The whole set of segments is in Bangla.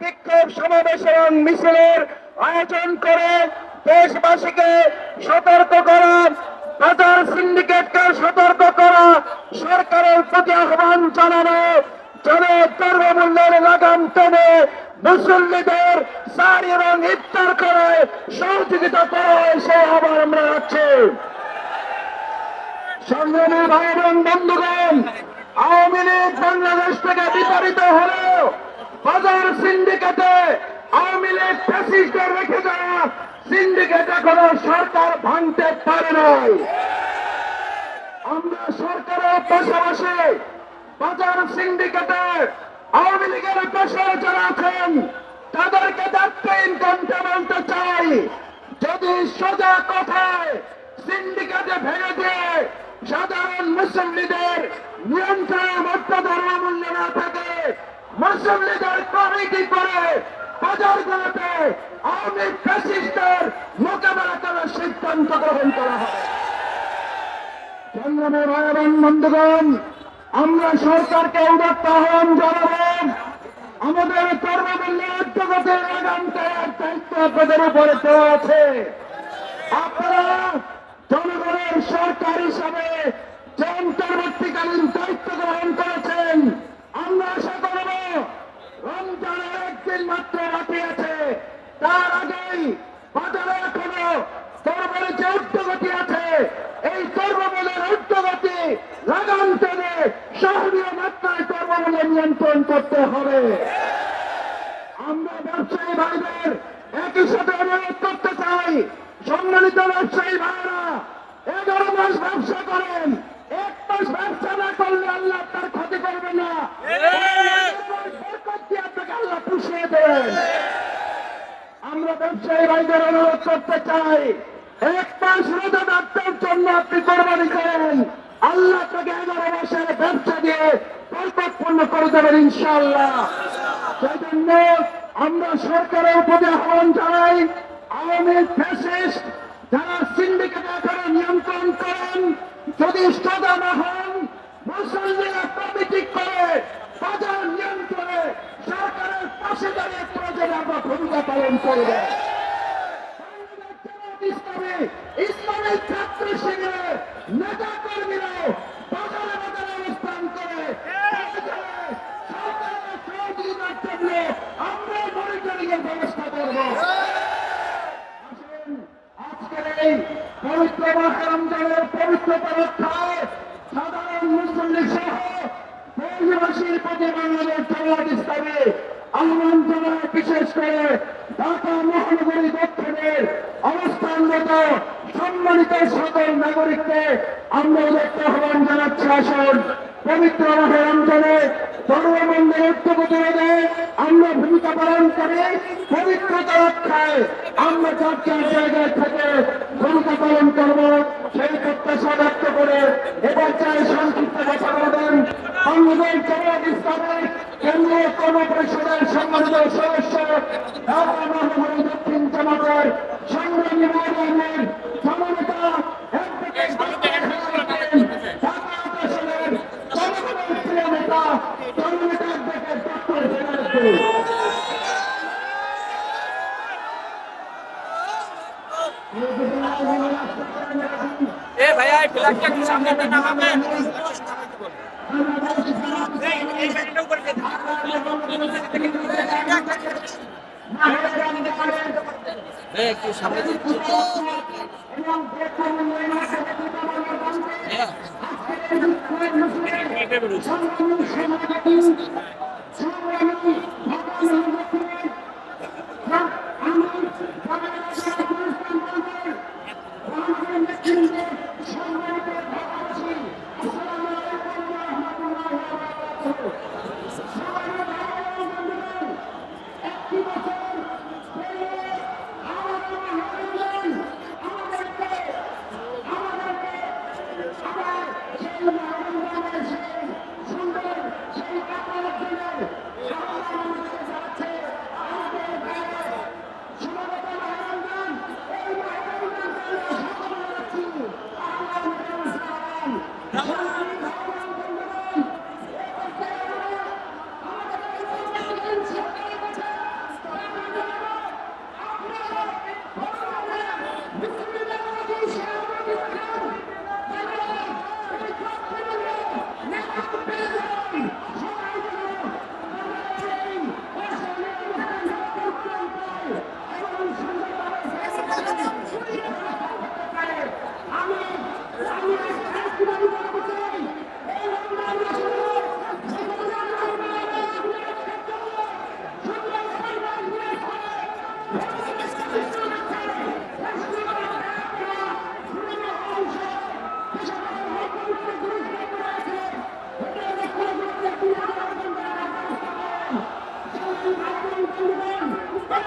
বিক্ষোভ সমাবেশ এবং মিছিলের আয়োজন করে দেশবাসীকে সতর্ক করা, বাজার সিন্ডিকেটকে সতর্ক করা, সরকারের প্রতি আহ্বান জানানো যেন দ্রব্যমূল্যের লাগাম টেনে মুসল্লিদের সারি এবং ইফতার করে সহযোগিতা করা হয় সেই আহ্বান আমরা রাখছি। সংগ্রামী ভাই এবং বন্ধুগণ, আওয়ামী লীগ বাংলাদেশ থেকে বিতাড়িত হলেও বাজার সিন্ডিকেটে আওয়ামী লীগ ফ্যাসিস্টদের রেখে যাওয়া সিন্ডিকেট এখনও সরকার ভাঙতে পারে নাই। আমরা সরকারের পাশাপাশি বাজার সিন্ডিকেটে আওয়ামী লীগের পেশায় যারা আছেন, তাদেরকে দায়িত্বহীন কণ্ঠে বলতে চাই। যদি সোজা কথায় সিন্ডিকেটে ভেঙে দিয়ে সাধারণ মুসল্লিদের নিয়ন্ত্রণ মধ্য ধর্মমূল্য না থাকে মুসল্লিদের কমিটি করে বাজারগুলোতে আওয়ামী ফ্যাসিস্টের মোকাবেলা করার সিদ্ধান্ত গ্রহণ করা হবে। সংগ্রামে ভাই বন্ধুগণ, আমরা সরকারকে উদাত্ত আহ্বান জানাবেন আমাদের কর্মমূল্য উদ্যোগতের আগামতে দায়িত্ব আপনাদের উপরে দেওয়া আছে। আপনারা জনগণের সরকার হিসাবে যে অন্তর্বর্তীকালীন দায়িত্ব গ্রহণ করেছেন, আমরা একদিন মাত্র বাকি আছে তার আগেই বাজারে এখনও তরবারের যে উদ্যোগতি আছে, এই কর্মবলের উদ্যোগতি লাগাম টেনে সহনীয় মাত্রায় কর্মবলের নিয়ন্ত্রণ করতে হবে। আমরা ব্যবসায়ী ভাইদের একই সাথে অনুরোধ করতে চাই, সম্মানিত ব্যবসায়ী ভাইরা এগারো মাস ব্যবসা করেন। এক মাস ব্যবসা না করলে আল্লাহ আপনার ক্ষতি করবে না। আপনাকে আল্লাহ পুষিয়ে দেবেন। আমরা ব্যবসায়ী ভাইদের অনুরোধ করতে চাই এক মাস রোজা রাখতে জন্য আপনি কোরবানি করেন। আল্লাহ আপনাকে এগারো মাসের ব্যবসা দিয়ে বরকতপূর্ণ করে দেবেন ইনশাআল্লাহ। সেই জন্য আমরা সরকারের প্রতি আহ্বান জানাই আওয়ামী ফ্যাসিস্ট যারা সিন্ডিকেট আকারে নিয়ন্ত্রণ করেন সদা না হন মুসলমানরা কমিটি করে, বাজার নিয়ন্ত্রণে সরকারের পাশে দাঁড়িয়ে প্রয়োজনে আমরা ভূমিকা পালন করব ইসলামী ইসলামের ছাত্র শিবিরের নেতা কর্মীরাও বাজারে বাজারে অবস্থান করে প্রয়োজনে সরকারের সহযোগিতার জন্য আমরা মনিটরিং এর ব্যবস্থা করব আসুন, আজকের এই পবিত্র মাহে রমজানের পবিত্রতা রক্ষায় সাধারণ মুসল্লি সহ দেশবাসীর প্রতি বাংলাদেশ জামাত ইসলামী আহ্বান জানায় বিশেষ করে ঢাকা মহানগরী দক্ষিণের অবস্থানরত সম্মানিত সকল নাগরিককে আমরা উদ্যোক্ত আহ্বান জানাচ্ছি আসুন পবিত্র মাহে রমজানে ধর্মবন্ধের উদ্যোগ দেয় আমরা ভূমিকা পালন করে পবিত্রতা রক্ষায় আমরা যার যার জায়গায় থেকে ভূমিকা পালন করব, সেই প্রত্যাশা ব্যক্ত করে এবার চাই সংক্ষিপ্ত কথা বলবেন বাংলাদেশ জামাত ইসলামের কেন্দ্রীয় কর্মপরিষদের সম্মানিত সদস্য, ঢাকা মহানগরী দক্ষিণ জামাতের সংগ্রামী মহানগরের সমানিত জনগণের প্রিয় এ ভাইয়া এই ফ্ল্যাগটা একটু সামনে এই একটু সামনে Come on, come on.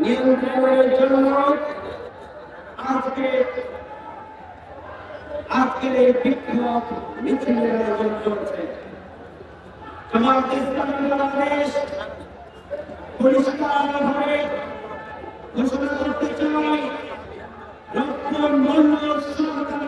নিয়ন্ত্রণের জন্য আজকে আজকের এই বিক্ষোভ মিছিলের আয়োজন চলছে আমার বাংলাদেশ ঘোষণা করতে চাই। রক্ত মূল্য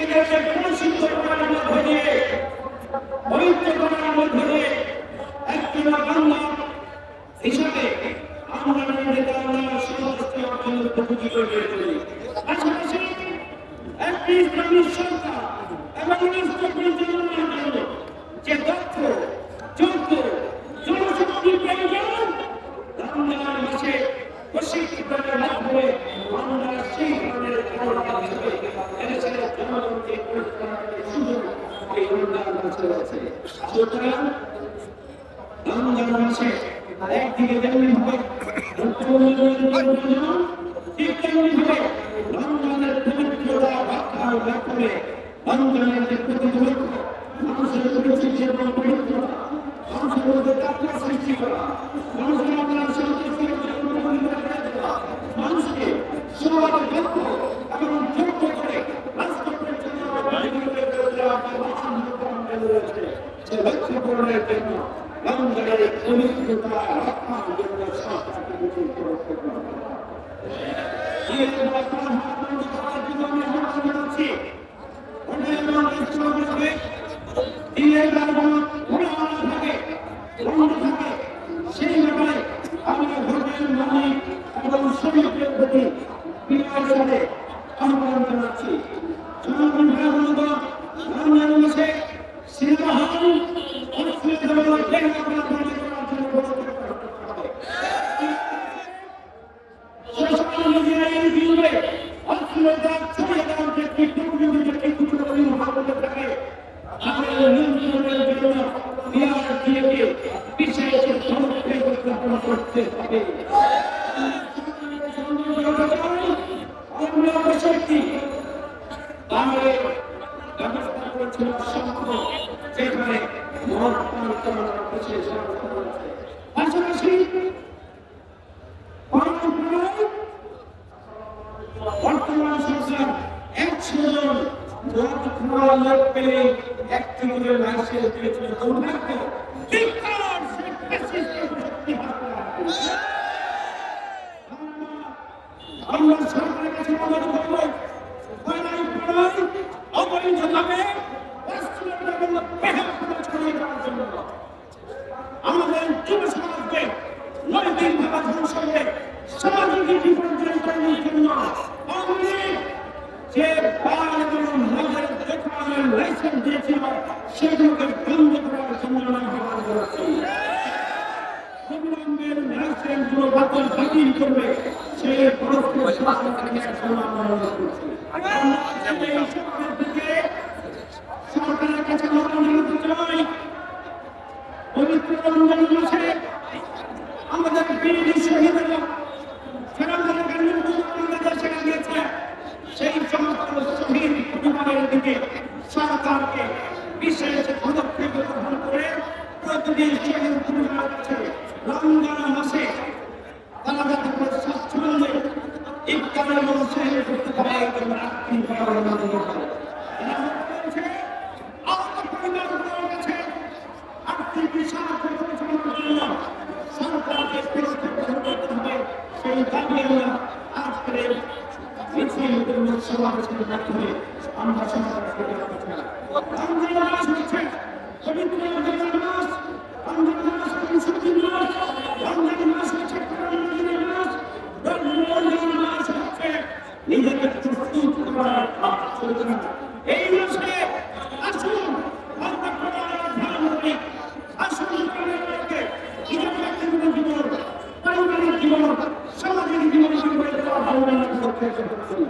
নিজেদেরকে প্রদর্শিত করার মধ্য দিয়ে পবিত্র করার মধ্য দিয়ে একটি বাংলা হিসাবে আমরা নিজেদের আমরা সমাজকে অন্তর্ভুক্ত পুঁজি করে তুলি। পাশাপাশি একটি ইসলামী সরকার এবং রাষ্ট্র পরিচালনার জন্য যে দক্ষ রয়েছে। সুতরাং বাংলাদেশে একদিকে যেমনি ভাবে ঠিক তেমনি ভাবে মানুষের পরিচিতি এবং সরকারকে বিশেষ পদক্ষেপ গ্রহণ করে প্রতিদিন শহীদ পূর্ণিমা হচ্ছে রমজান মাসে তারা যাতে করে স্বাচ্ছন্দ্যে ইফতারের মধ্যে থেকে করছি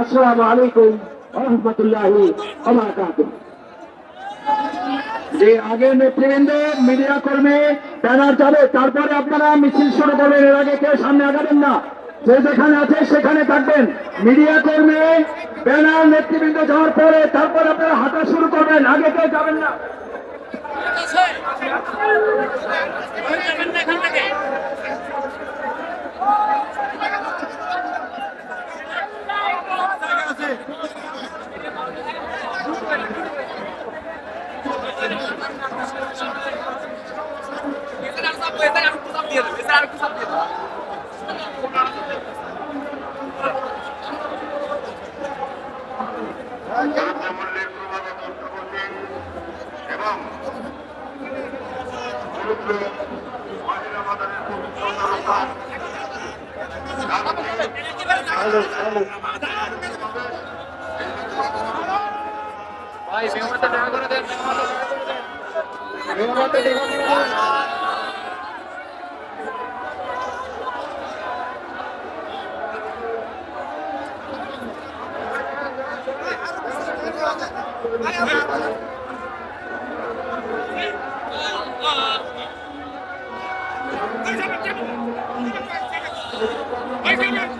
আসসালামু আলাইকুম যে আগে মিডিয়া কর্মী, ব্যানার যাবে তারপরে আপনারা মিছিল শুরু করবেন, এর আগে কেউ সামনে আগাবেন না। যে যেখানে আছে সেখানে থাকবেন। মিডিয়া কর্মী, ব্যানার, নেতৃবৃন্দ যাওয়ার পরে তারপরে আপনারা হাঁটা শুরু করবেন। আগে কেউ যাবেন না আর সব এখানে আর একটু সব দিয়ে দেবে এখানে আর একটু সব দিয়ে দেবে দ্রব্যমূল্যের প্রভাবে মধ্যবর্তী এবং দরিদ্র মহিলা মাতাদের পবিত্রতা রক্ষা ভাই মেহমানটা দেখা করে দেন মেহমানটা দেখা করে দেন শুরু হবে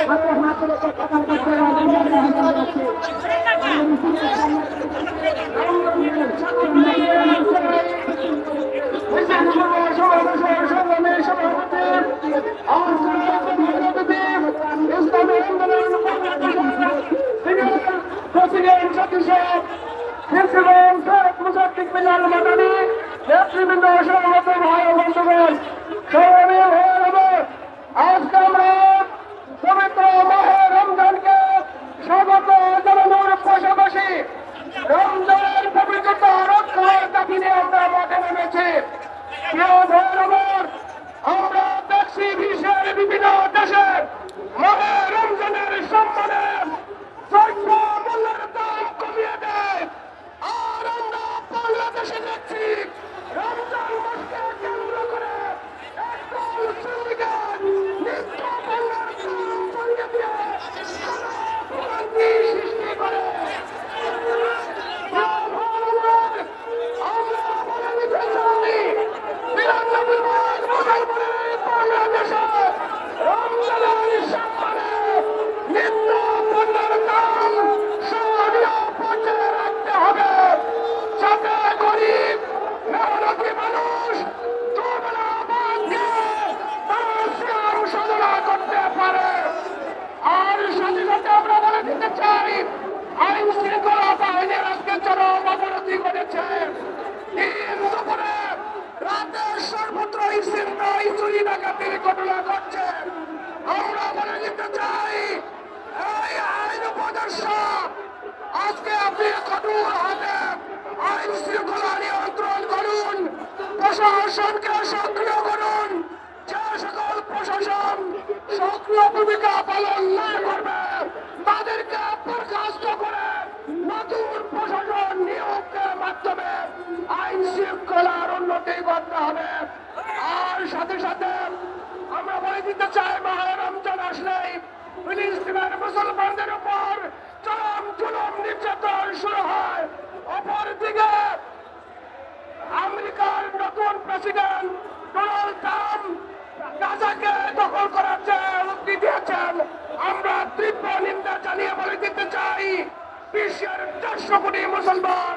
হাতে হাতে রেখে কথা বলতে হবে নেতৃবৃন্দ সভাপতি ভাই বন্ধুগণ সবাই হয়ে যাবে। আজকে আমরা পবিত্র মাহে রমজানকে স্বাগত জানানোর পাশাপাশি রমজানের পবিত্রতা রক্ষার দাবি নিয়ে আমরা মাঠে নেমেছি প্রিয় ভাইয়ের আমার, আমরা দেখছি বিশ্বের বিভিন্ন দেশের মাহে রমজানের সম্মানে দ্রব্য মূল্যের দাম কমিয়ে দেয় আর আমরা বাংলাদেশে দেখছি রমজান মাসকে কেন্দ্র করে একদল শ্রমিকের নিত্য পণ্যের দাম কমিয়ে দিয়ে সারা ভোগান্তি সৃষ্টি করে আমরা বলে দিতে চাই বিরানব্বই ভাগ মুসলমানের বাংলাদেশে রমজানের সম্মানে নিত্য পণ্যের দাম সহনীয় পর্যায়ে রাখতে হবে যাতে গরিব মেহনতি মানুষ দুবেলা ভাত খেয়ে তারা সিয়াম সাধনা করতে পারে আর সাথে সাথে আমরা বলে দিতে চাই আইন শৃঙ্খলা বাহিনীর আজকে চরম অবনতি ঘটেছে দিন দুপুরে রাতের সর্বত্র ইসিন্ন ইসুরি ডাকাতির ঘটনা ঘটছে। আমরা বলে দিতে চাই, এই আইন উপদেষ্টা, আজকে আপনি কঠোর হাতে আইন শৃঙ্খলা নিয়ন্ত্রণ করুন, প্রশাসনকে সক্রিয় করুন, যে সকল প্রশাসন সক্রিয় ভূমিকা পালন না করবে, তাদেরকে বরখাস্ত করে নতুন প্রশাসন নিয়োগের মাধ্যমে আইন শৃঙ্খলার উন্নতি করতে হবে। আর সাথে সাথে আমরা বলে দিতে চাই মাহে রমজান আসলেই ফিলিস্তিনের মুসলমানদের উপর চরম জুলুম নির্যাতন শুরু হয়। অপরদিকে আমেরিকার নতুন প্রেসিডেন্ট ডোনাল্ড ট্রাম্প গাজাকে দখল করার যে উক্তি দিয়েছেন, আমরা তীব্র নিন্দা জানিয়ে বলে দিতে চাই, বিশ্বের চারশো কোটি মুসলমান